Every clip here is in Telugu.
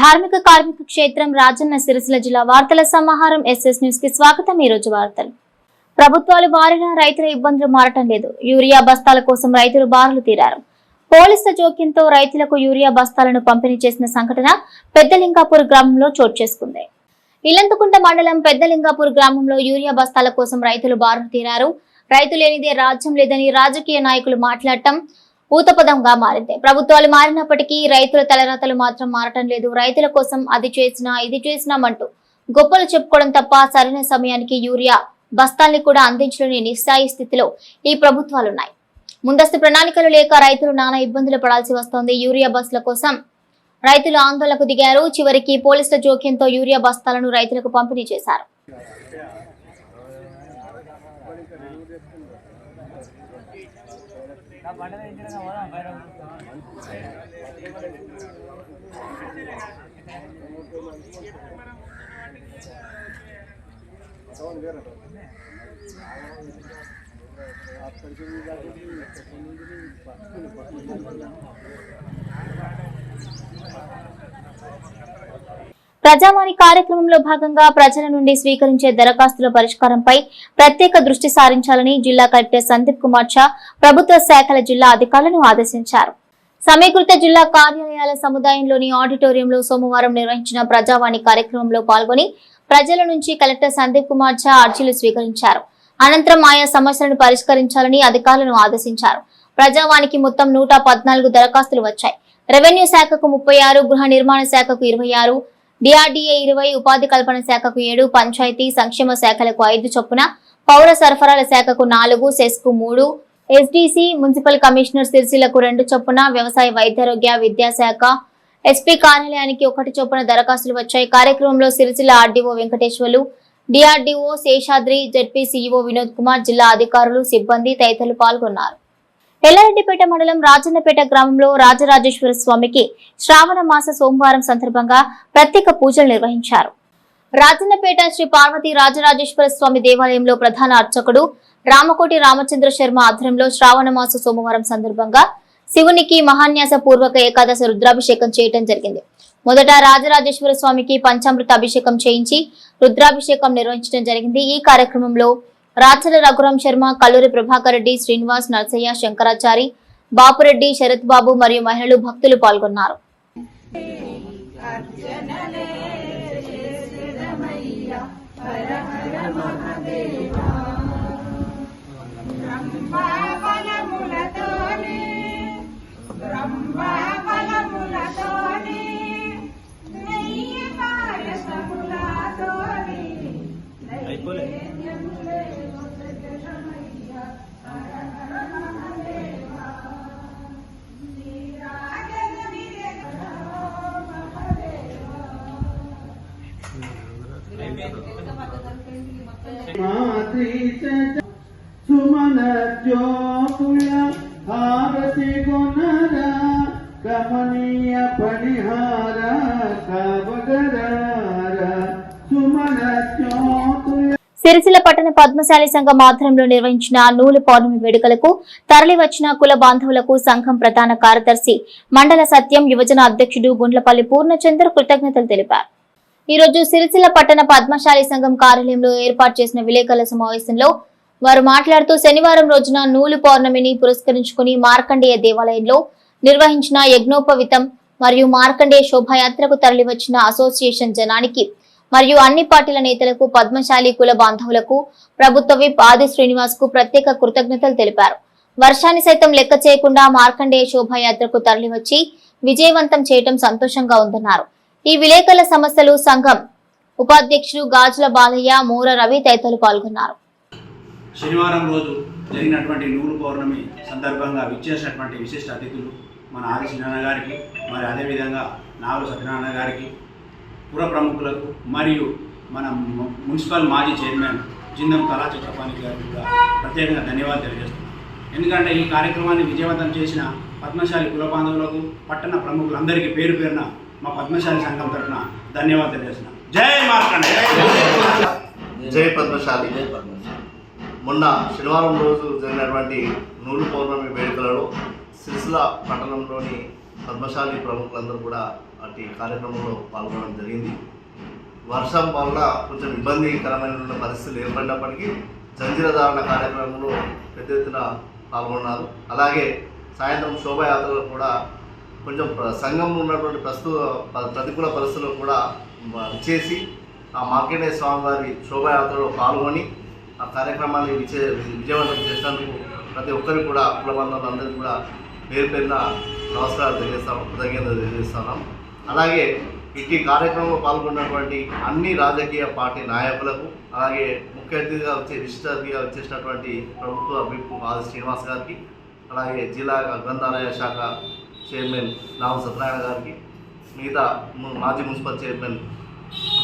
ధార్మిక కార్మిక క్షేత్రం రాజన్న సిరిసిల్ల జిల్లా వార్తల సమాహారం ఎస్ఎస్ న్యూస్కి స్వాగతం. ఈ రోజు వార్తలు. ప్రభుత్వాలు మారినా రైతుల ఇబ్బందులు మారటం లేదు. యూరియా బస్తాల కోసం రైతులు బారులు తీరారు. పోలీసుల జోక్యంతో రైతులకు యూరియా బస్తాలను పంపిణీ చేసిన సంఘటన పెద్దలింగాపూర్ గ్రామంలో చోటు చేసుకుంది. ఇల్లంతకుంట మండలం పెద్దలింగాపూర్ గ్రామంలో యూరియా బస్తాల కోసం రైతులు బారులు తీరారు. రైతు లేనిదే రాజ్యం లేదని రాజకీయ నాయకులు మాట్లాడటం ఊతపదంగా మారింది. ప్రభుత్వాలు మారినప్పటికీ రైతుల తలరాతలు మాత్రం మారటం లేదు. రైతుల కోసం అది చేసినా ఇది చేసినామంటూ గొప్పలు చెప్పుకోవడం తప్ప సరైన సమయానికి యూరియా బస్తాల్ని కూడా అందించలేని నిస్సాయి స్థితిలో ఈ ప్రభుత్వాలున్నాయి. ముందస్తు ప్రణాళికలు లేక రైతులు నానా ఇబ్బందులు పడాల్సి వస్తోంది. యూరియా బస్సుల కోసం రైతులు ఆందోళనకు దిగారు. చివరికి పోలీసుల జోక్యంతో యూరియా బస్తాలను రైతులకు పంపిణీ చేశారు. ప్రజావాణి కార్యక్రమంలో భాగంగా ప్రజల నుండి స్వీకరించే దరఖాస్తుల పరిష్కారంపై ప్రత్యేక దృష్టి సారించాలని జిల్లా కలెక్టర్ సందీప్ కుమార్ షా ప్రభుత్వ శాఖల జిల్లా అధికారులను ఆదేశించారు. సమీకృత జిల్లా కార్యాలయాల సముదాయంలోని ఆడిటోరియంలో సోమవారం నిర్వహించిన ప్రజావాణి కార్యక్రమంలో పాల్గొని ప్రజల నుంచి కలెక్టర్ సందీప్ కుమార్ ఝా అర్జీలు స్వీకరించారు. అనంతరం ఆయా సమస్యలను పరిష్కరించాలని అధికారులను ఆదేశించారు. ప్రజావానికి మొత్తం నూట పద్నాలుగు దరఖాస్తులు వచ్చాయి. రెవెన్యూ శాఖకు ముప్పై ఆరు గృహ నిర్మాణ శాఖకు ఇరవై ఆరు డిఆర్డీఏ ఇరవై ఉపాధి కల్పన శాఖకు ఏడు పంచాయతీ సంక్షేమ శాఖలకు ఐదు చొప్పున పౌర సరఫరాల శాఖకు నాలుగు సెస్కు మూడు ఎస్డీసీ మున్సిపల్ కమిషనర్ సిరిసిలకు రెండు చొప్పున వ్యవసాయ వైద్యారోగ్య విద్యాశాఖ ఎస్పీ కార్యాలయానికి ఒకటి చొప్పున దరఖాస్తులు వచ్చాయి. కార్యక్రమంలో Sircilla RDO Venkateshwarlu DRDO Seshadri ZP CEO Vinod Kumar జిల్లా అధికారులు సిబ్బంది తదితరులు పాల్గొన్నారు. ఎల్లారెడ్డిపేట మండలం రాజన్నపేట గ్రామంలో రాజరాజేశ్వర స్వామికి శ్రావణ మాస సోమవారం సందర్భంగా ప్రత్యేక పూజలు నిర్వహించారు. రాజన్నపేట శ్రీ పార్వతి రాజరాజేశ్వర స్వామి దేవాలయంలో ప్రధాన అర్చకుడు రామకోటి రామచంద్ర శర్మ ఆధ్వర్యంలో శ్రావణమాస సోమవారం సందర్భంగా శివునికి మహాన్యాస పూర్వక ఏకాదశ రుద్రాభిషేకం చేయటం జరిగింది. మొదట రాజరాజేశ్వర స్వామికి పంచామృత అభిషేకం చేయించి రుద్రాభిషేకం నిర్వహించడం జరిగింది. ఈ కార్యక్రమంలో రాచల రఘురాం శర్మ కల్లూరి ప్రభాకర్ రెడ్డి శ్రీనివాస్ నర్సయ్య శంకరాచారి బాపురెడ్డి శరత్ బాబు మరియు మహిళలు భక్తులు పాల్గొన్నారు. బలములతోనే సిరిసిల్ల పట్టణ పద్మశాలి సంఘం ఆధ్వర్యంలో నిర్వహించిన నూలు పౌర్ణమి వేడుకలకు తరలివచ్చిన కుల బాంధవులకు సంఘం ప్రధాన కార్యదర్శి మండల సత్యం యువజన అధ్యక్షుడు గుండ్లపల్లి పూర్ణచంద్ర కృతజ్ఞతలు తెలిపారు. ఈ రోజు సిరిసిల్ల పట్టణ పద్మశాలి సంఘం కార్యాలయంలో ఏర్పాటు చేసిన విలేకరుల సమావేశంలో వారు మాట్లాడుతూ శనివారం రోజున నూలు పౌర్ణమిని పురస్కరించుకుని మార్కండేయ దేవాలయంలో నిర్వహించిన యజ్ఞోపవితం మరియు మార్కండేయ శోభాయాత్రకు తరలివచ్చిన అసోసియేషన్ జనానికి మరియు అన్ని పార్టీల నేతలకు పద్మశాలి కుల బాంధవులకు ప్రభుత్వ విప్ ఆది శ్రీనివాస్కు ప్రత్యేక కృతజ్ఞతలు తెలిపారు. వర్షాన్ని సైతం లెక్క చేయకుండా మార్కండేయ శోభాయాత్రకు తరలివచ్చి విజయవంతం చేయటం సంతోషంగా ఉందన్నారు. ఈ విలేకరుల సమస్యలు సంఘం ఉపాధ్యక్షుడు గాజుల బాలయ్య మూర రవి తదితరులు పాల్గొన్నారు. శనివారం రోజు జరిగినటువంటి నూరు పౌర్ణమి సందర్భంగా విచ్చేసినటువంటి విశిష్ట అతిథులు మన ఆది సత్యనారాయణ గారికి మరి అదేవిధంగా నాగు సత్యనారాయణ గారికి పుర ప్రముఖులకు మరియు మన మున్సిపల్ మాజీ చైర్మన్ జిందం కళా చక్రపాణి గారికి కూడా ప్రత్యేకంగా ధన్యవాదాలు తెలియజేస్తున్నాను ఎందుకంటే ఈ కార్యక్రమాన్ని విజయవంతం చేసిన పద్మశాలి కుల బాంధవులకు పట్టణ ప్రముఖులందరికీ పేరు పేరున మా పద్మశాలి సంఘం తరఫున ధన్యవాదాలు తెలియజేస్తున్నాను జై మార్కండే! జై పద్మశాలి. మొన్న శనివారం రోజు జరిగినటువంటి నూలు పౌర్ణమి వేడుకలలో సిరిసిల పట్టణంలోని పద్మశాలి ప్రముఖులందరూ కూడా అటు కార్యక్రమంలో పాల్గొనడం జరిగింది. వర్షం వల్ల కొంచెం ఇబ్బందికరమైన పరిస్థితులు ఏర్పడినప్పటికీ జంజీరధారణ కార్యక్రమంలో పెద్ద ఎత్తున పాల్గొన్నారు. అలాగే సాయంత్రం శోభయాత్రలో కూడా కొంచెం ప్ర- సంఘం ఉన్నటువంటి ప్రస్తుత ప్రతికూల పరిస్థితుల్లో కూడా చేసి ఆ మార్కండేయ స్వామివారి శోభయాత్రలో పాల్గొని ఆ కార్యక్రమాన్ని విజయ విజయవంతం చేసినందుకు ప్రతి ఒక్కరికి కూడా కులబంధువులందరికీ కూడా పేరు పేరున నమస్కారాలు తెలియజేస్తాం కృతజ్ఞతలు తెలియజేస్తున్నాం. అలాగే ఇట్టి కార్యక్రమంలో పాల్గొన్నటువంటి అన్ని రాజకీయ పార్టీ నాయకులకు అలాగే ముఖ్య అతిథిగా వచ్చే విశిష్ట అతిథిగా వచ్చేసినటువంటి ప్రభుత్వ విప్ ఆది శ్రీనివాస్ గారికి అలాగే జిల్లా గ్రంథాలయ శాఖ చైర్మన్ నామ సత్యనారాయణ గారికి మిగతా మాజీ మున్సిపల్ చైర్మన్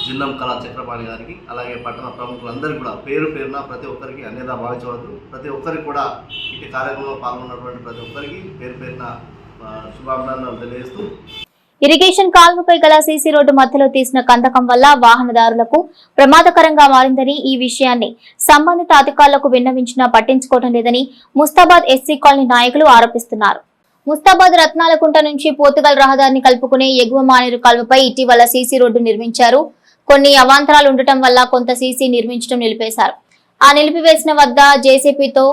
జిల్లం కళా చక్రపాణి గారికి అలాగే పట్టణ ప్రముఖులందరికీ కూడా పేరు పేరున ప్రతి ఒక్కరికి అన్యదా భావించవద్దు. ప్రతి ఒక్కరికి కూడా ఇటు కార్యక్రమంలో పాల్గొన్నటువంటి ప్రతి ఒక్కరికి పేరు పేరున శుభాభినందనలు తెలియజేస్తూ ఇరిగేషన్ కాల్వపై గల సీసీ రోడ్డు మధ్యలో తీసిన కందకం వల్ల వాహనదారులకు ప్రమాదకరంగా మారిందని ఈ విషయాన్ని సంబంధిత అధికారులకు విన్నవించినా పట్టించుకోవడం లేదని ముస్తాబాద్ ఎస్సీ కాలనీ నాయకులు ఆరోపిస్తున్నారు. ముస్తాబాద్ రత్నాలకుంట నుంచి పోతుగల్ రహదారిని కలుపుకునే ఎగువ మానేరు కాల్వపై ఇటీవల సీసీ రోడ్డు నిర్మించారు. కొన్ని అవాంతరాలు ఉండటం వల్ల కొంత సీసీ నిర్మించడం నిలిపేశారు. ఆ నిలిపివేసిన వద్ద జేసీపీతో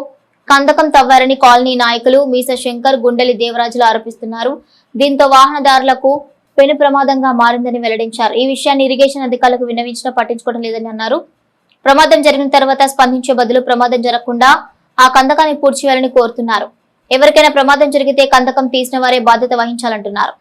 కందకం తవ్వారని కాలనీ నాయకులు మీస శంకర్ గుండెలి దేవరాజులు ఆరోపిస్తున్నారు. దీంతో వాహనదారులకు పెను ప్రమాదంగా మారిందని వెల్లడించారు. ఈ విషయాన్ని ఇరిగేషన్ అధికారులకు విన్నవించినా పట్టించుకోవడం లేదని అన్నారు. ప్రమాదం జరిగిన తర్వాత స్పందించే బదులు ప్రమాదం జరగకుండా ఆ కందకాన్ని పూడ్చివేయాలని కోరుతున్నారు. ఎవరికైనా ప్రమాదం జరిగితే కందకం తీసిన వారే బాధ్యత వహించాలంటున్నారు.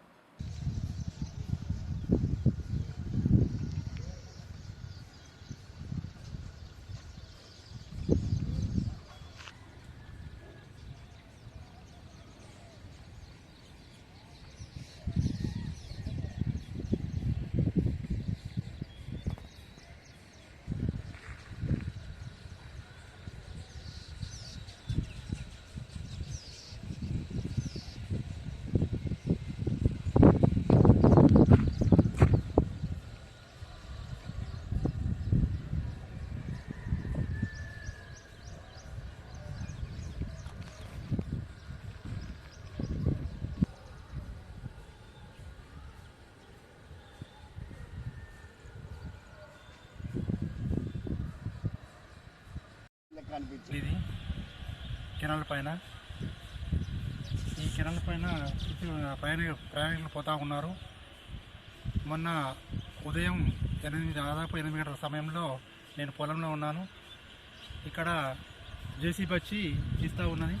ఇది కెనాల్ పైన. ఈ కెనాల్ పైన చుట్టూ ప్రయాణి ప్రయాణికులు పోతా ఉన్నారు. మొన్న ఉదయం ఎనిమిది దాదాపు ఎనిమిది గంటల సమయంలో నేను పొలంలో ఉన్నాను. ఇక్కడ జేసీబీ వచ్చి తీస్తూ ఉన్నది.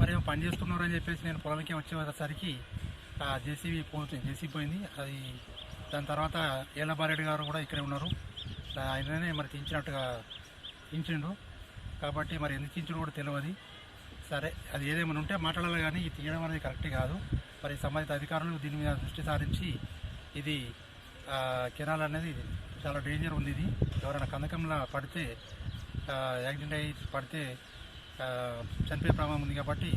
మరి ఏమో పని చేస్తున్నారు అని చెప్పేసి నేను పొలంకి వచ్చేసరికి ఆ జేసీబీ పోతుంది జేసీబీ పోయింది. అది దాని తర్వాత ఏలబారెడ్డి గారు కూడా ఇక్కడే ఉన్నారు. ఆయననే మరి తీయించినట్టుగా తీయించిండు కాబట్టి మరి ఎందుకు ఇచ్చిన కూడా తెలియదు సరే అది ఏదేమైనా ఉంటే మాట్లాడాలి కానీ ఇది తీయడం అనేది కరెక్ట్ కాదు. మరి సంబంధిత అధికారులు దీని మీద దృష్టి సారించి ఇది కెనాల్ అనేది చాలా డేంజర్ ఉంది ఇది. ఎవరైనా కందకంలా పడితే యాక్సిడెంట్ అయ్యి పడితే చనిపోయే ప్రమాదం ఉంది కాబట్టి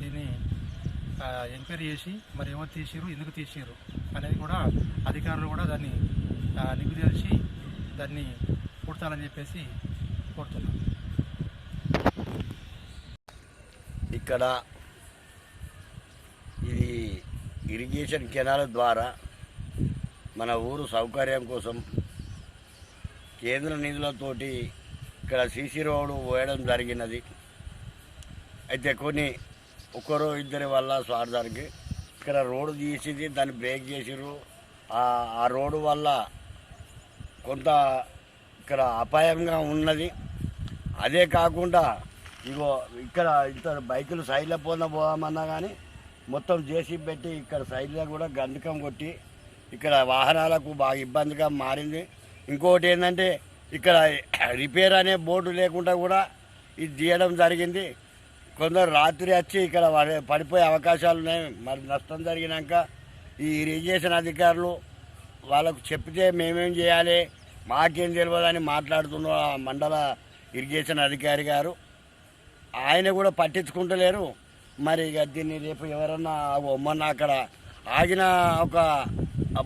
దీన్ని ఎంక్వైరీ చేసి మరి ఎవరు తీసిరు ఎందుకు తీసిరు అనేది కూడా అధికారులు కూడా దాన్ని ఆ, నిగ్గు తెలిసి దాన్ని పుడతాలని చెప్పేసి కోరుతున్నాను ఇక్కడ ఇది ఇరిగేషన్ కెనాల్ ద్వారా మన ఊరు సౌకర్యం కోసం కేంద్ర నిధులతోటి ఇక్కడ సీసీ రోడ్డు వేయడం జరిగినది. అయితే కొన్ని ఒకరు ఇద్దరి వల్ల స్వార్థానికి ఇక్కడ రోడ్డు తీసింది దాన్ని బ్రేక్ చేసిరు ఆ- ఆ రోడ్డు వల్ల కొంత ఇక్కడ అపాయంగా ఉన్నది. అదే కాకుండా ఇగో ఇక్కడ ఇంత బైకులు సైడ్లో పోదా పోదామన్నా కానీ మొత్తం జేసీ పెట్టి ఇక్కడ సైడ్లో కూడా గంధకం కొట్టి ఇక్కడ వాహనాలకు బాగా ఇబ్బందిగా మారింది. ఇంకోటి ఏంటంటే ఇక్కడ రిపేర్ అనే బోర్డు లేకుండా కూడా ఇది తీయడం జరిగింది. కొందరు రాత్రి వచ్చి ఇక్కడ పడి- పడిపోయే అవకాశాలు ఉన్నాయి. మరి నష్టం జరిగినాక ఈ ఇరిగేషన్ అధికారులు వాళ్ళకు చెప్తే మేమేం చేయాలి? మాకేం తెలియదని మాట్లాడుతున్న ఆ మండల ఇరిగేషన్ అధికారి గారు ఆయన కూడా పట్టించుకుంటలేరు. మరి ఇక దీన్ని రేపు ఎవరన్నా అగో మొన్న అక్కడ ఆగిన ఒక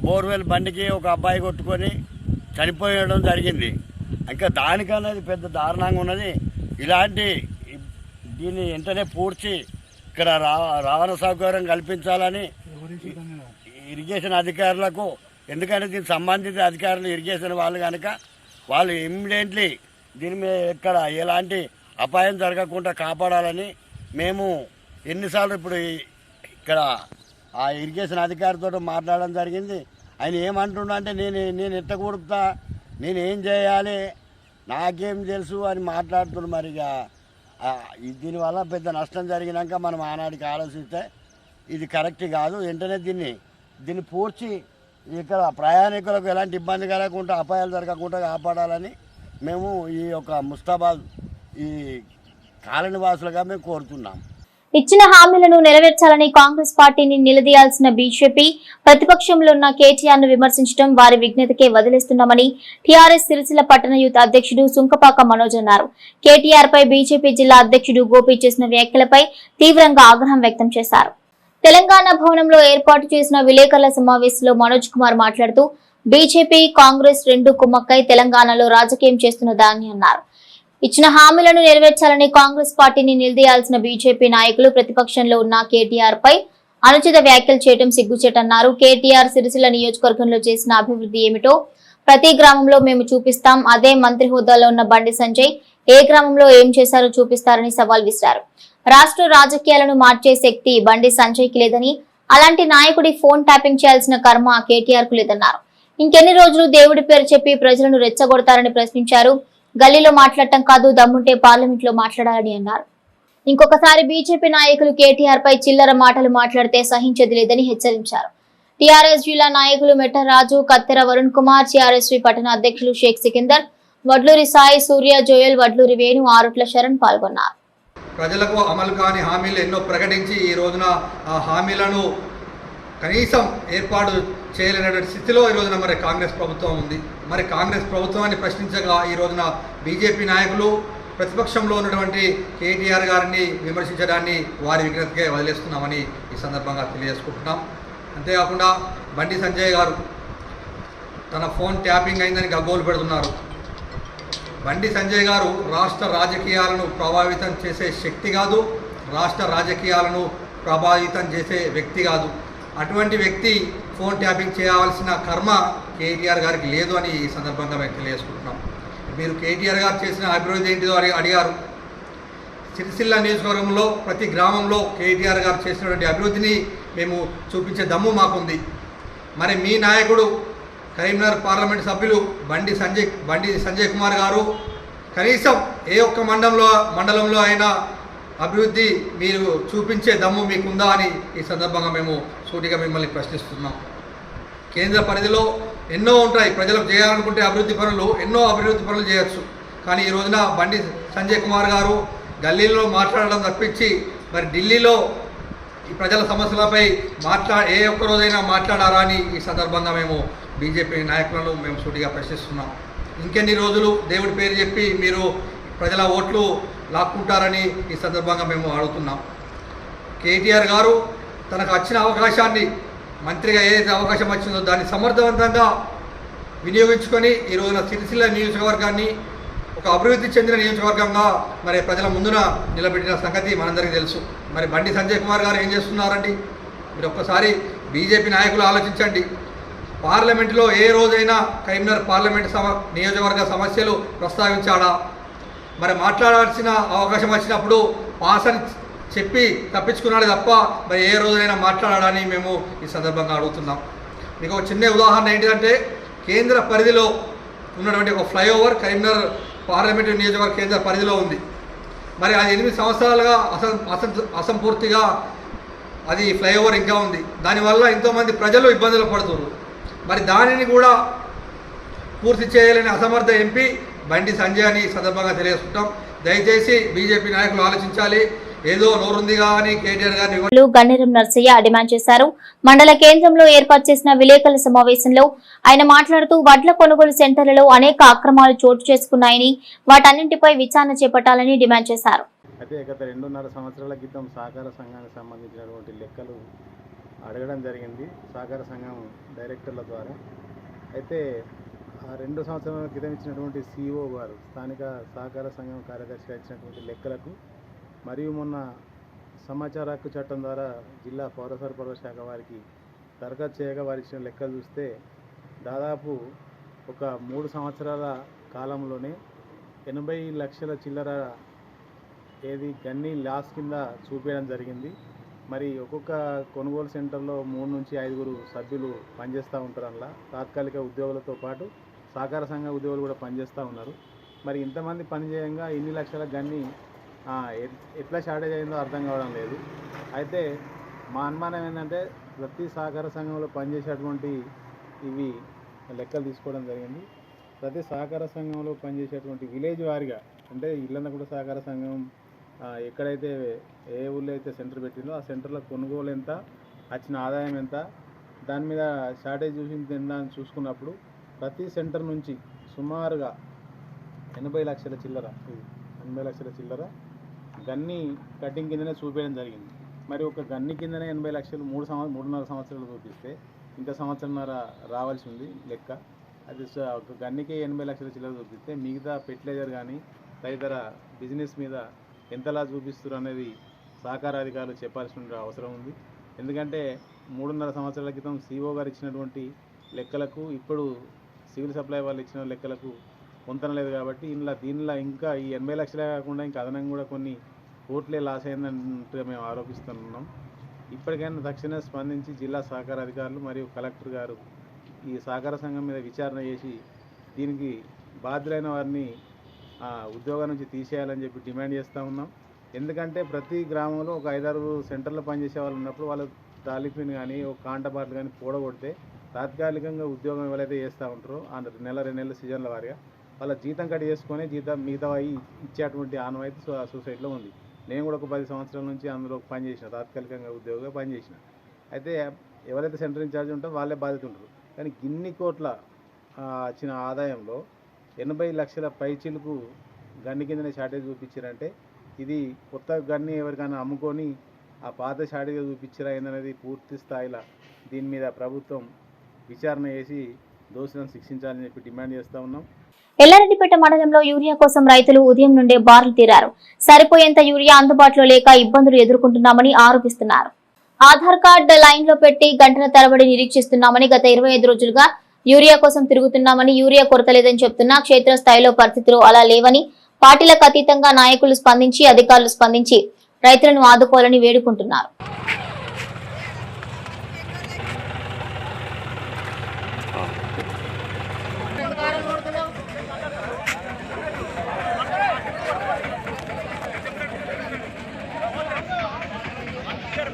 బోర్వెల్ బండికి ఒక అబ్బాయి కొట్టుకొని చనిపోయడం జరిగింది. ఇంకా దానికనేది పెద్ద దారుణంగా ఉన్నది. ఇలాంటి దీన్ని వెంటనే పూడ్చి ఇక్కడ రవాణా సౌకర్యం కల్పించాలని ఇరిగేషన్ అధికారులకు ఎందుకంటే దీనికి సంబంధిత అధికారులు ఇరిగేషన్ వాళ్ళు కనుక వాళ్ళు ఇమ్మీడియట్లీ దీని మీద ఎక్కడ ఎలాంటి అపాయం జరగకుండా కాపాడాలని మేము ఎన్నిసార్లు ఇప్పుడు ఇక్కడ ఆ ఇరిగేషన్ అధికారితో మాట్లాడడం జరిగింది. ఆయన ఏమంటున్నా అంటే నేను నేను ఎట్ట కొడుతా నేను ఏం చేయాలి? నాకేం తెలుసు అని మాట్లాడుతున్నాడు మరి ఇక. దీనివల్ల పెద్ద నష్టం జరిగినాక మనం ఆనాడికి ఆలోచిస్తే ఇది కరెక్ట్ కాదు. వెంటనే దీన్ని దీన్ని పూడ్చి ఇక్కడ ప్రయాణికులకు ఎలాంటి ఇబ్బంది కలగకుండా అపాయాలు జరగకుండా కాపాడాలని మేము ఈ యొక్క ముస్తాబాద్ ఈ కాలనీ వాసులుగా మేము కోరుతున్నాం. ఇచ్చిన హామీలను నెరవేర్చాలని కాంగ్రెస్ పార్టీని నిలదీయాల్సిన బీజేపీ ప్రతిపక్షంలో ఉన్న కేటీఆర్ను విమర్శించడం వారి విఘ్నతకే వదిలేస్తున్నామని టీఆర్ఎస్ సిరిసిల్ల పట్టణ యూత్ అధ్యక్షుడు సుంకపాక మనోజ్ అన్నారు. కేటీఆర్ పై బీజేపీ జిల్లా అధ్యక్షుడు గోపి చేసిన వ్యాఖ్యలపై తీవ్రంగా ఆగ్రహం వ్యక్తం చేశారు. తెలంగాణ భవనంలో ఏర్పాటు చేసిన విలేకరుల సమావేశంలో మనోజ్ కుమార్ మాట్లాడుతూ బీజేపీ కాంగ్రెస్ రెండు కుమ్మక్కై తెలంగాణలో రాజకీయం చేస్తున్నదాన్ని అన్నారు. ఇచ్చిన హామీలను నెరవేర్చాలని కాంగ్రెస్ పార్టీని నిలదీయాల్సిన బీజేపీ నాయకులు ప్రతిపక్షంలో ఉన్న కేటీఆర్ పై అనుచిత వ్యాఖ్యలు చేయడం సిగ్గుచేటన్నారు. కేటీఆర్ సిరిసిల్ల నియోజకవర్గంలో చేసిన అభివృద్ధి ఏమిటో ప్రతి గ్రామంలో మేము చూపిస్తాం. అదే మంత్రి హోదాలో ఉన్న బండి సంజయ్ ఏ గ్రామంలో ఏం చేశారో చూపిస్తారని సవాల్ విసిరారు. రాష్ట్ర రాజకీయాలను మార్చే శక్తి బండి సంజయ్కి లేదని అలాంటి నాయకుడి ఫోన్ ట్యాపింగ్ చేయాల్సిన కర్మ కేటీఆర్కు లేదన్నారు. ఇంకెన్ని రోజులు దేవుడి పేరు చెప్పి ప్రజలను రెచ్చగొడతారని ప్రశ్నించారు. గల్లీలో మాట్లాడటం కాదు దమ్ముంటే పార్లమెంట్లో మాట్లాడాలని అన్నారు. ఇంకొకసారి బీజేపీ నాయకులు కేటీఆర్ పై చిల్లర మాటలు మాట్లాడితే సహించేది లేదని హెచ్చరించారు. టీఆర్ఎస్ జిల్లా నాయకులు మెట్టరాజు కత్తెర వరుణ్ కుమార్ టీఆర్ఎస్వి పట్టణ అధ్యక్షులు షేక్ సికిందర్ వడ్లూరి సాయి సూర్య జోయల్ వడ్లూరి వేణు ఆరుట్ల శరణ్ పాల్గొన్నారు. ప్రజలకు అమలు కాని హామీలు ఎన్నో ప్రకటించి ఈ రోజున ఆ హామీలను కనీసం ఏర్పాటు చేయలేనటువంటి స్థితిలో ఈ రోజున మరి కాంగ్రెస్ ప్రభుత్వం ఉంది. మరి కాంగ్రెస్ ప్రభుత్వాన్ని ప్రశ్నించగా ఈ రోజున బీజేపీ నాయకులు ప్రతిపక్షంలో ఉన్నటువంటి కేటీఆర్ గారిని విమర్శించడాన్ని వారి విఘ్నతకే వదిలేస్తున్నామని ఈ సందర్భంగా తెలియజేసుకుంటున్నాం. అంతేకాకుండా బండి సంజయ్ గారు తన ఫోన్ ట్యాపింగ్ అయిందని గగ్గోలు పెడుతున్నారు. బండి సంజయ్ గారు రాష్ట్ర రాజకీయాలను ప్రభావితం చేసే శక్తి కాదు రాష్ట్ర రాజకీయాలను ప్రభావితం చేసే వ్యక్తి కాదు. అటువంటి వ్యక్తి ఫోన్ ట్యాపింగ్ చేయాల్సిన కర్మ కేటీఆర్ గారికి లేదు అని ఈ సందర్భంగా మేము తెలియజేసుకుంటున్నాం. మీరు కేటీఆర్ గారు చేసిన అభివృద్ధి ఏంటిదో అని అడిగారు. సిరిసిల్ల నియోజకవర్గంలో ప్రతి గ్రామంలో కేటీఆర్ గారు చేసినటువంటి అభివృద్ధిని మేము చూపించే దమ్ము మాకుంది. మరి మీ నాయకుడు కరీంనగర్ పార్లమెంట్ సభ్యులు బండి సంజయ్ బండి సంజయ్ కుమార్ గారు కనీసం ఏ ఒక్క మండలంలో మండలంలో అయినా అభివృద్ధి మీరు చూపించే దమ్ము మీకుందా అని ఈ సందర్భంగా మేము సూటిగా మిమ్మల్ని ప్రశ్నిస్తున్నాం. కేంద్ర పరిధిలో ఎన్నో ఉంటాయి. ప్రజలకు చేయాలనుకుంటే అభివృద్ధి పనులు ఎన్నో అభివృద్ధి పనులు చేయొచ్చు. కానీ ఈ రోజున బండి సంజయ్ కుమార్ గారు గల్లీలో మాట్లాడడం తప్పించి మరి ఢిల్లీలో ఈ ప్రజల సమస్యలపై మాట్లా ఏ ఒక్క రోజైనా మాట్లాడారా అని ఈ సందర్భంగా మేము బీజేపీ నాయకులను మేము సూటిగా ప్రశ్నిస్తున్నాం. ఇంకెన్ని రోజులు దేవుడి పేరు చెప్పి మీరు ప్రజల ఓట్లు లాక్కుంటారని ఈ సందర్భంగా మేము అడుగుతున్నాం కేటీఆర్ గారు తనకు వచ్చిన అవకాశాన్ని మంత్రిగా ఏదైతే అవకాశం వచ్చిందో దాన్ని సమర్థవంతంగా వినియోగించుకొని ఈ రోజున సిరిసిల్ల నియోజకవర్గాన్ని ఒక అభివృద్ధి చెందిన నియోజకవర్గంగా మరి ప్రజల ముందున నిలబెట్టిన సంగతి మనందరికీ తెలుసు. మరి బండి సంజయ్ కుమార్ గారు ఏం చేస్తున్నారండి? మీరు ఒక్కసారి బీజేపీ నాయకులు ఆలోచించండి. పార్లమెంటులో ఏ రోజైనా కరీంనగర్ పార్లమెంట్ సమ నియోజకవర్గ సమస్యలు ప్రస్తావించాడా? మరి మాట్లాడాల్సిన అవకాశం వచ్చినప్పుడు పాస్ అని చెప్పి తప్పించుకున్నాడు తప్ప మరి ఏ రోజైనా మాట్లాడాలని మేము ఈ సందర్భంగా అడుగుతున్నాం. మీకు ఒక చిన్న ఉదాహరణ ఏంటిదంటే కేంద్ర పరిధిలో ఉన్నటువంటి ఒక ఫ్లైఓవర్ కరీంనగర్ పార్లమెంటు నియోజకవర్గ కేంద్ర పరిధిలో ఉంది. మరి అది ఎనిమిది సంవత్సరాలుగా అసం అసం అసంపూర్తిగా అది ఫ్లైఓవర్ ఇంకా ఉంది. దానివల్ల ఎంతోమంది ప్రజలు ఇబ్బందులు పడుతున్నారు. మరి దానిని కూడా పూర్తి చేయలేని అసమర్థ ఎంపీ బండి సంజయ్ అని సందర్భంగా తెలియజేసుకుంటాం. దయచేసి బీజేపీ నాయకులు ఆలోచించాలి. ఏదో కేటీఆర్ గారిని గన్నేరం నర్సయ్య డిమాండ్ చేశారు. మండల కేంద్రంలో ఏర్పాటు చేసిన విలేకరుల సమావేశంలో ఆయన మాట్లాడుతూ వడ్ల కొనుగోలు సెంటర్లలో అనేక అక్రమాలు చోటు చేసుకున్నాయని వాటన్నింటిపై విచారణ చేపట్టాలని డిమాండ్ చేశారు. అయితే గత రెండున్నర సంవత్సరాల క్రితం సహకార సంఘానికి సంబంధించినటువంటి లెక్కలు అడగడం జరిగింది. సహకార సంఘం డైరెక్టర్ల ద్వారా. అయితే రెండు సంవత్సరాల క్రితం ఇచ్చినటువంటి సిఇఓ గారు స్థానిక సహకార సంఘం కార్యదర్శిగా ఇచ్చినటువంటి లెక్కలకు మరియు మొన్న సమాచార హక్కు చట్టం ద్వారా జిల్లా పౌర సరఫరా శాఖ వారికి దరఖాస్తు చేయగా వారి ఇచ్చిన లెక్కలు చూస్తే దాదాపు ఒక మూడు సంవత్సరాల కాలంలోనే ఎనభై లక్షల చిల్లర ఏది గన్ని లాస్ కింద చూపించడం జరిగింది. మరి ఒక్కొక్క కొనుగోలు సెంటర్లో మూడు నుంచి ఐదుగురు సభ్యులు పనిచేస్తూ ఉంటారు అందులో తాత్కాలిక ఉద్యోగులతో పాటు సహకార సంఘ ఉద్యోగులు కూడా పనిచేస్తూ ఉన్నారు. మరి ఇంతమంది పనిచేయంగా ఇన్ని లక్షల గన్ని ఎట్- ఎట్లా షార్టేజ్ అయిందో అర్థం కావడం లేదు. అయితే మా అనుమానం ఏంటంటే ప్రతి సహకార సంఘంలో పనిచేసేటువంటి ఇవి లెక్కలు తీసుకోవడం జరిగింది. ప్రతి సహకార సంఘంలో పనిచేసేటువంటి విలేజ్ వారిగా అంటే ఇళ్ళన్న కూడా సహకార సంఘం ఎక్కడైతే ఏ ఊళ్ళో అయితే సెంటర్ పెట్టిందో ఆ సెంటర్లో కొనుగోలు ఎంత వచ్చిన ఆదాయం ఎంత దాని మీద షార్టేజ్ చూసి తినడానికి చూసుకున్నప్పుడు ప్రతి సెంటర్ నుంచి సుమారుగా ఎనభై లక్షల చిల్లర ఇది ఎనభై లక్షల చిల్లర గన్ని కటింగ్ కిందనే చూపించడం జరిగింది. మరి ఒక గన్ని కిందనే ఎనభై లక్షలు మూడు సంవత్సరం మూడున్నర సంవత్సరాలు చూపిస్తే ఇంకా సంవత్సరంన్నర రావాల్సి ఉంది లెక్క. అది ఒక గన్నికి ఎనభై లక్షల చిల్లర చూపిస్తే మిగతా ఫెర్టిలైజర్ కానీ తదితర బిజినెస్ మీద ఎంతలా చూపిస్తారు అనేది సహకార అధికారులు చెప్పాల్సిన అవసరం ఉంది. ఎందుకంటే మూడున్నర సంవత్సరాల క్రితం సిఓ గారు ఇచ్చినటువంటి లెక్కలకు ఇప్పుడు సివిల్ సప్లై వాళ్ళు ఇచ్చిన లెక్కలకు పొంతన లేదు కాబట్టి ఇందులో దీనిలో ఇంకా ఈ ఎనభై లక్షలే కాకుండా ఇంకా అదనంగా కూడా కొన్ని కోట్లే లాస్ అయిందంటే మేము ఆరోపిస్తున్నాం. ఇప్పటికైనా తక్షణమే స్పందించి జిల్లా సహకార అధికారులు మరియు కలెక్టర్ గారు ఈ సహకార సంఘం మీద విచారణ చేసి దీనికి బాధ్యులైన వారిని ఆ, ఉద్యోగం నుంచి తీసేయాలని చెప్పి డిమాండ్ చేస్తూ ఉన్నాం. ఎందుకంటే ప్రతి గ్రామంలో ఒక ఐదారు సెంటర్లో పనిచేసే వాళ్ళు ఉన్నప్పుడు వాళ్ళు తాలిఫిన్ కానీ ఒక కాంటపాట్లు కానీ పూడగొడితే తాత్కాలికంగా ఉద్యోగం ఎవరైతే చేస్తూ ఉంటారో ఆ నెల రెండు నెలల సీజన్ల వారిగా వాళ్ళ జీతం కట్ చేసుకొని జీతం మిగతా ఇచ్చేటువంటి ఆనవాయితీ సో- సొసైటీలో ఉంది. నేను కూడా ఒక పది సంవత్సరాల నుంచి అందులో పనిచేసిన తాత్కాలికంగా ఉద్యోగంగా పనిచేసిన అయితే ఎవరైతే సెంటర్ ఇన్ఛార్జ్ ఉంటారో వాళ్ళే బాధ్యత ఉంటారు. కానీ గిన్ని కోట్ల వచ్చిన ఆదాయంలో ఎనభై లక్షల పైచిలకు గన్ని కిందనే షార్టేజ్ చూపించారంటే ఇది కొత్త గన్ని ఎవరికైనా అమ్ముకొని ఆ పాత షార్టేజ్ చూపించారా ఏందనేది పూర్తి స్థాయిలో దీని మీద ప్రభుత్వం విచారణ చేసి దోషులను శిక్షించాలని చెప్పి డిమాండ్ చేస్తూ ఉన్నాం. ఎల్లారెడ్డిపేట మండలంలో యూరియా కోసం రైతులు ఉదయం నుండే బార్లు తీరారు. సరిపోయేంత యూరియా అందుబాటులో లేక ఇబ్బందులు ఎదుర్కొంటున్నామని ఆరోపిస్తున్నారు. ఆధార్ కార్డు లైన్లో పెట్టి గంటల తరబడి నిరీక్షిస్తున్నామని గత ఇరవై ఐదు రోజులుగా యూరియా కోసం తిరుగుతున్నామని యూరియా కొరత లేదని చెప్తున్నా క్షేత్రస్థాయిలో పరిస్థితులు అలా లేవని పార్టీలకు అతీతంగా నాయకులు స్పందించి అధికారులు స్పందించి రైతులను ఆదుకోవాలని వేడుకుంటున్నారు.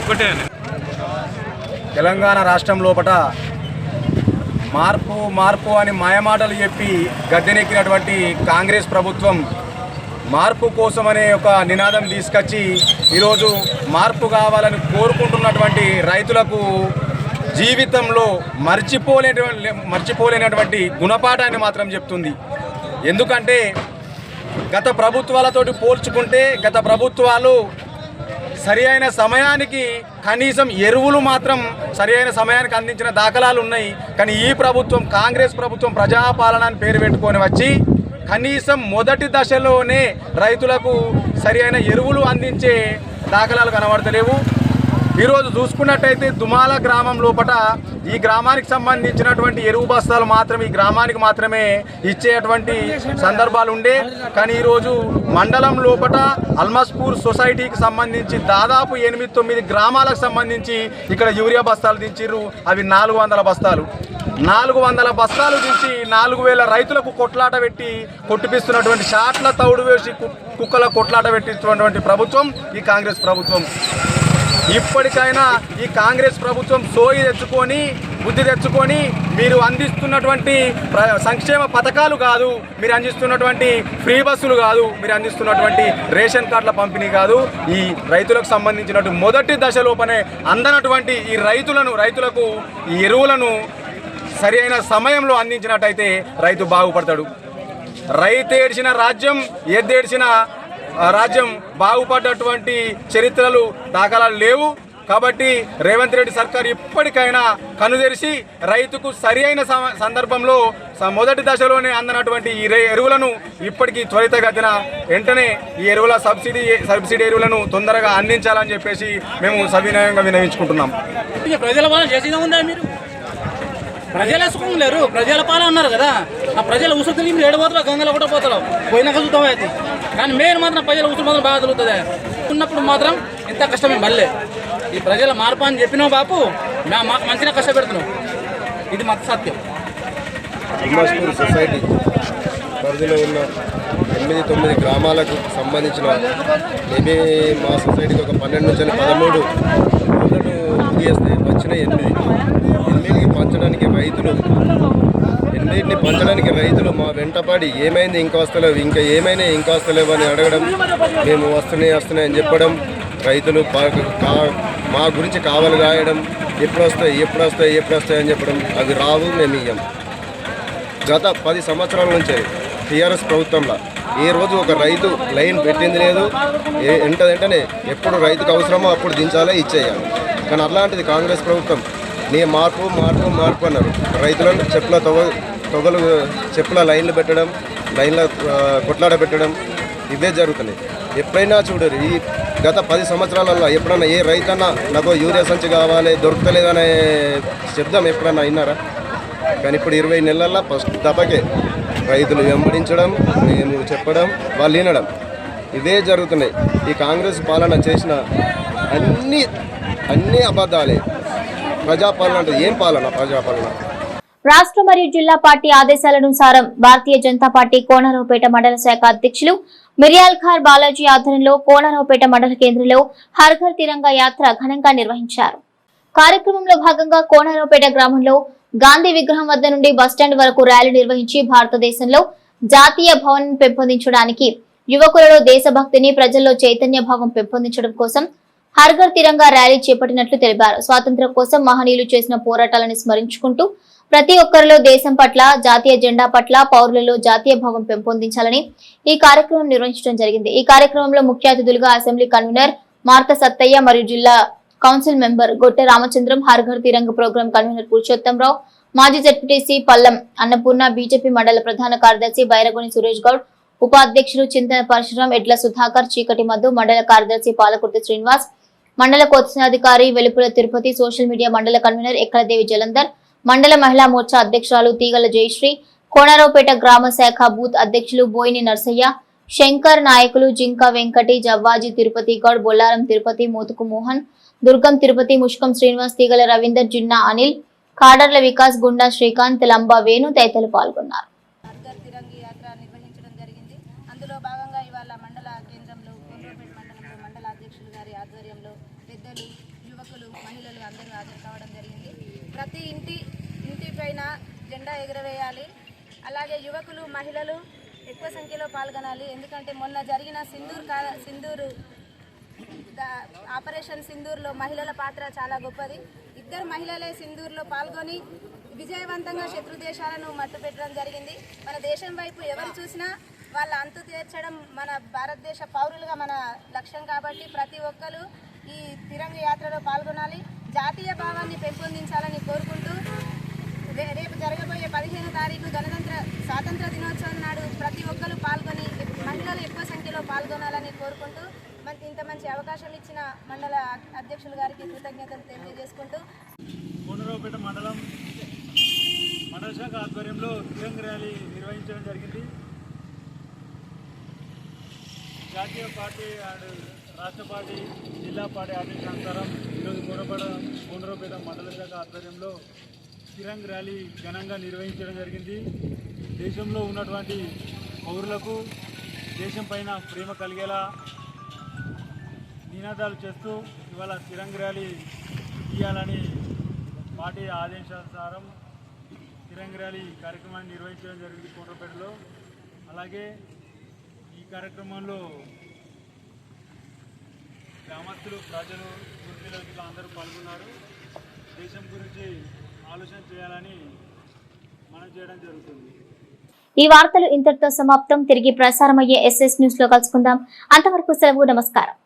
ఒకటే తెలంగాణ రాష్ట్రం లోపల మార్పు మార్పు అని మాయమాటలు చెప్పి గద్దెనెక్కినటువంటి కాంగ్రెస్ ప్రభుత్వం మార్పు కోసం అనే ఒక నినాదం తీసుకొచ్చి ఈరోజు మార్పు కావాలని కోరుకుంటున్నటువంటి రైతులకు జీవితంలో మర్చిపోలే మర్చిపోలేనటువంటి గుణపాఠాన్ని మాత్రం చెప్తుంది. ఎందుకంటే గత ప్రభుత్వాలతోటి పోల్చుకుంటే గత ప్రభుత్వాలు సరి అయిన సమయానికి కనీసం ఎరువులు మాత్రం సరి అయిన సమయానికి అందించిన దాఖలాలు ఉన్నాయి. కానీ ఈ ప్రభుత్వం కాంగ్రెస్ ప్రభుత్వం ప్రజాపాలన అని పేరు పెట్టుకొని వచ్చి కనీసం మొదటి దశలోనే రైతులకు సరి అయిన ఎరువులు అందించే దాఖలాలు కనబడతలేవు. ఈరోజు చూసుకున్నట్టయితే దుమాల గ్రామం లోపట ఈ గ్రామానికి సంబంధించినటువంటి ఎరువు బస్తాలు మాత్రం ఈ గ్రామానికి మాత్రమే ఇచ్చేటువంటి సందర్భాలు ఉండే. కానీ ఈరోజు మండలం లోపట అల్మస్పూర్ సొసైటీకి సంబంధించి దాదాపు ఎనిమిది తొమ్మిది గ్రామాలకు సంబంధించి ఇక్కడ యూరియా బస్తాలు దించిర్రు. అవి నాలుగు వందల బస్తాలు. నాలుగు వందల బస్తాలు దించి నాలుగు వేల రైతులకు కొట్లాట పెట్టి కొట్టిపిస్తున్నటువంటి షాట్ల తౌడు వేసి కుక్కల కొట్లాట పెట్టిస్తున్నటువంటి ప్రభుత్వం ఈ కాంగ్రెస్ ప్రభుత్వం. ఇప్పటికైనా ఈ కాంగ్రెస్ ప్రభుత్వం సోయి తెచ్చుకొని బుద్ధి తెచ్చుకొని మీరు అందిస్తున్నటువంటి సంక్షేమ పథకాలు కాదు మీరు అందిస్తున్నటువంటి ఫ్రీ బస్సులు కాదు మీరు అందిస్తున్నటువంటి రేషన్ కార్డుల పంపిణీ కాదు. ఈ రైతులకు సంబంధించినటువంటి మొదటి దశలోపనే అందనటువంటి ఈ రైతులను రైతులకు ఈ ఎరువులను సరి అయిన సమయంలో అందించినట్టయితే రైతు బాగుపడతాడు. రైతు ఏడ్చిన రాజ్యం ఎద్దేడ్చిన రాజ్యం బాగుపడ్డటువంటి చరిత్రలు దాఖలాలు లేవు. కాబట్టి రేవంత్ రెడ్డి సర్కార్ ఇప్పటికైనా కనుదెరిసి రైతుకు సరి అయిన సందర్భంలో మొదటి దశలోనే అందనటువంటి ఈ ఎరువులను ఇప్పటికీ త్వరితగతిన వెంటనే ఈ ఎరువుల సబ్సిడీ సబ్సిడీ ఎరువులను తొందరగా అందించాలని చెప్పేసి మేము సవినయంగా వినయించుకుంటున్నాం ఇక ప్రజల పాలన ఉందా మీరు? ప్రజలు వేసుకోలేరు ప్రజల పాలన ఉన్నారు కదా. ఆ ప్రజల ఉసతులు మీరు ఏడబోతులు గంగలో కూడా పోతారు పోయినాక చూద్దాం అయితే. కానీ మెయిన్ మాత్రం ప్రజల ఉసురు మాత్రం బాగా తిరుగుతుంది. ఉన్నప్పుడు మాత్రం ఇంత కష్టమే మళ్ళీ. ఈ ప్రజల మార్పు అని చెప్పినావు బాపు మేము మాకు మంచిగా కష్టపెడుతున్నాం ఇది మాకు సత్యం. సొసైటీ పరిధిలో ఉన్న ఎనిమిది తొమ్మిది గ్రామాలకు సంబంధించిన మేబీ మా సొసైటీకి ఒక పన్నెండు నుంచి పదమూడు ఊళ్ళను వచ్చిన ఎనిమిది. ఎనిమిదికి పంచడానికి రైతులు ఎనిమిదిని పంచడానికి రైతులు మా వెంటపడి ఏమైంది ఇంకా వస్తలేవు ఇంకా ఏమైనా ఇంకా వస్తలేవు అని అడగడం మేము వస్తున్నాయి వస్తున్నాయి అని చెప్పడం రైతులు మా గురించి కావలు కాయడం ఎప్పుడు వస్తాయి ఎప్పుడు వస్తాయి ఎప్పుడు వస్తాయి అని చెప్పడం అవి రావు మేము ఇయ్యం. గత పది సంవత్సరాల నుంచి టీఆర్ఎస్ ప్రభుత్వంలో ఏ రోజు ఒక రైతు లైన్ పెట్టింది లేదు ఏ- వెంట వెంటనే ఎప్పుడు రైతుకు అవసరమో అప్పుడు దించాలో ఇచ్చేయాలి. కానీ అట్లాంటిది కాంగ్రెస్ ప్రభుత్వం నీ మార్పు మార్పు మార్పు అన్నారు. రైతులను చెప్పుల తొగ తొగలు చెప్పుల లైన్లు పెట్టడం లైన్ల కొట్లాడ పెట్టడం ఇవే జరుగుతున్నాయి. ఎప్పుడైనా చూడరు ఈ గత పది సంవత్సరాలలో ఎప్పుడన్నా ఏ రైతన్నా నాకు యూరియా సంచి కావాలి దొరకలేదనే శబ్దం ఎప్పుడన్నా అయినారా కానీ ఇప్పుడు ఇరవై నెలల్లో ఫస్ట్ తప్పకే రైతులు వెంబడించడం మేము చెప్పడం వాళ్ళు వినడం ఇదే జరుగుతున్నాయి. ఈ కాంగ్రెస్ పాలన చేసిన అన్ని అన్ని అబద్ధాలే. ప్రజాపాలన అంటే ఏం పాలన ప్రజాపాలన? రాష్ట్ర మరియు జిల్లా పార్టీ ఆదేశాలనుసారం భారతీయ జనతా పార్టీ కోనరావుపేట మండల శాఖ అధ్యక్షులు మిరియాల్ ఖార్ బాలాజీ ఆధ్వర్యంలో కోనరావుపేట మండల కేంద్రంలో హర్ఘర్ తిరంగా యాత్ర ఘనంగా నిర్వహించారు. కార్యక్రమంలో భాగంగా కోనరావుపేట గ్రామంలో గాంధీ విగ్రహం వద్ద నుండి బస్టాండ్ వరకు ర్యాలీ నిర్వహించి భారతదేశంలో జాతీయ భవన్ పెంపొందించడానికి యువకులలో దేశభక్తిని ప్రజల్లో చైతన్య భావం పెంపొందించడం కోసం హర్ఘర్ తిరంగా ర్యాలీ చేపట్టినట్లు తెలిపారు. స్వాతంత్ర్యం కోసం మహనీయులు చేసిన పోరాటాలను స్మరించుకుంటూ ప్రతి ఒక్కరిలో దేశం పట్ల జాతీయ జెండా పట్ల పౌరులలో జాతీయ భావం పెంపొందించాలని ఈ కార్యక్రమం నిర్వహించడం జరిగింది. ఈ కార్యక్రమంలో ముఖ్య అతిథులుగా అసెంబ్లీ కన్వీనర్ మార్త సత్తయ్య మరియు జిల్లా కౌన్సిల్ మెంబర్ గొట్టె రామచంద్రం హర్ఘర్ తిరంగ ప్రోగ్రాం కన్వీనర్ పురుషోత్తంరావు మాజీ జడ్పీటీసీ పల్లం అన్నపూర్ణ బీజేపీ మండల ప్రధాన కార్యదర్శి బైరగోని సురేష్ గౌడ్ ఉపాధ్యక్షులు చింతన పరశురాం ఎడ్ల సుధాకర్ చీకటి మధు మండల కార్యదర్శి పాలకుర్తి శ్రీనివాస్ మండల కోశాధికారి వెలుపుల తిరుపతి సోషల్ మీడియా మండల కన్వీనర్ ఎక్కలదేవి జలంధర్ మండల మహిళా మోర్చా అధ్యక్షురాలు తీగల జయశ్రీ కోనరావుపేట గ్రామ శాఖ బూత్ అధ్యక్షులు బోయిని నర్సయ్య శంకర్ నాయకులు జింక వెంకటి జవ్వాజీ తిరుపతి గౌడ్ బొల్లారం తిరుపతి మోతుకు మోహన్ దుర్గం తిరుపతి ముష్కం శ్రీనివాస్ తీగల రవీందర్ జిన్నా అనిల్ కాడర్ల వికాస్ గుండా శ్రీకాంత్ లంబా వేణు తదితరులు పాల్గొన్నారు అర్గర్ తిరంగి యాత్ర నిర్వహించడం జరిగింది అందులో భాగంగా ఇవాళ మండల కేంద్రంలో కొండ్రోపేట మండలంలో మండల అధ్యక్షులు గారి ఆధ్వర్యంలో పెద్దలు యువకులు మహిళలు అందరూ హాజరు కావడం జరిగింది ప్రతి ఇంటి ఇంటి పైన జెండా ఎగురవేయాలి అలాగే యువకులు మహిళలు ఎక్కువ సంఖ్యలో పాల్గొనాలి. ఎందుకంటే మొన్న జరిగిన సింధూర్ కా సింధూరు ఆపరేషన్ సింధూర్లో మహిళల పాత్ర చాలా గొప్పది. ఇద్దరు మహిళలే సింధూర్లో పాల్గొని విజయవంతంగా శత్రు దేశాలను మట్టుపెట్టడం జరిగింది. మన దేశం వైపు ఎవరు చూసినా వాళ్ళ అంతు తీర్చడం మన భారతదేశ పౌరులుగా మన లక్ష్యం కాబట్టి ప్రతి ఒక్కరు ఈ తిరంగ యాత్రలో పాల్గొనాలి. జాతీయ భావాన్ని పెంపొందించాలని కోరుకుంటూ రేపు జరగబోయే పదిహేను తారీఖు గణతంత్ర స్వాతంత్ర దినోత్సవం నాడు ప్రతి ఒక్కరు పాల్గొని మహిళలు ఎక్కువ సంఖ్యలో పాల్గొనాలని కోరుకుంటూ మనకి ఇంత మంచి అవకాశం ఇచ్చిన మండల అధ్యక్షులు గారికి కృతజ్ఞతలు తెలియజేసుకుంటూ. కోనరావుపేట మండలం మండల శాఖ ఆధ్వర్యంలో తిరంగ ర్యాలీ నిర్వహించడం జరిగింది. జాతీయ పార్టీ అండ్ రాష్ట్ర పార్టీ జిల్లా పార్టీ ఆదేశానుసారం ఈరోజు కోనపేట కోనరావుపేట మండల శాఖ ఆధ్వర్యంలో తిరంగ్ ర్యాలీ ఘనంగా నిర్వహించడం జరిగింది. దేశంలో ఉన్నటువంటి పౌరులకు దేశం పైన ప్రేమ కలిగేలా నినాదాలు చేస్తూ ఇవాళ తిరంగ్ ర్యాలీ తీయాలని పార్టీ ఆదేశానుసారం తిరంగ్ ర్యాలీ కార్యక్రమాన్ని నిర్వహించడం జరిగింది కోటపేటలో అలాగే ఈ కార్యక్రమంలో గ్రామస్తులు ప్రజలు వృత్తిలో ఇట్లా అందరూ పాల్గొన్నారు. దేశం గురించి ఆలోచన చేయాలని మనం చేయడం జరుగుతుంది. ఈ వార్తలు ఇంతటితో సమాప్తం. తిరిగి ప్రసారమయ్యే ఎస్ఎస్ న్యూస్లో కలుసుకుందాం. అంతవరకు సెలవు నమస్కారం.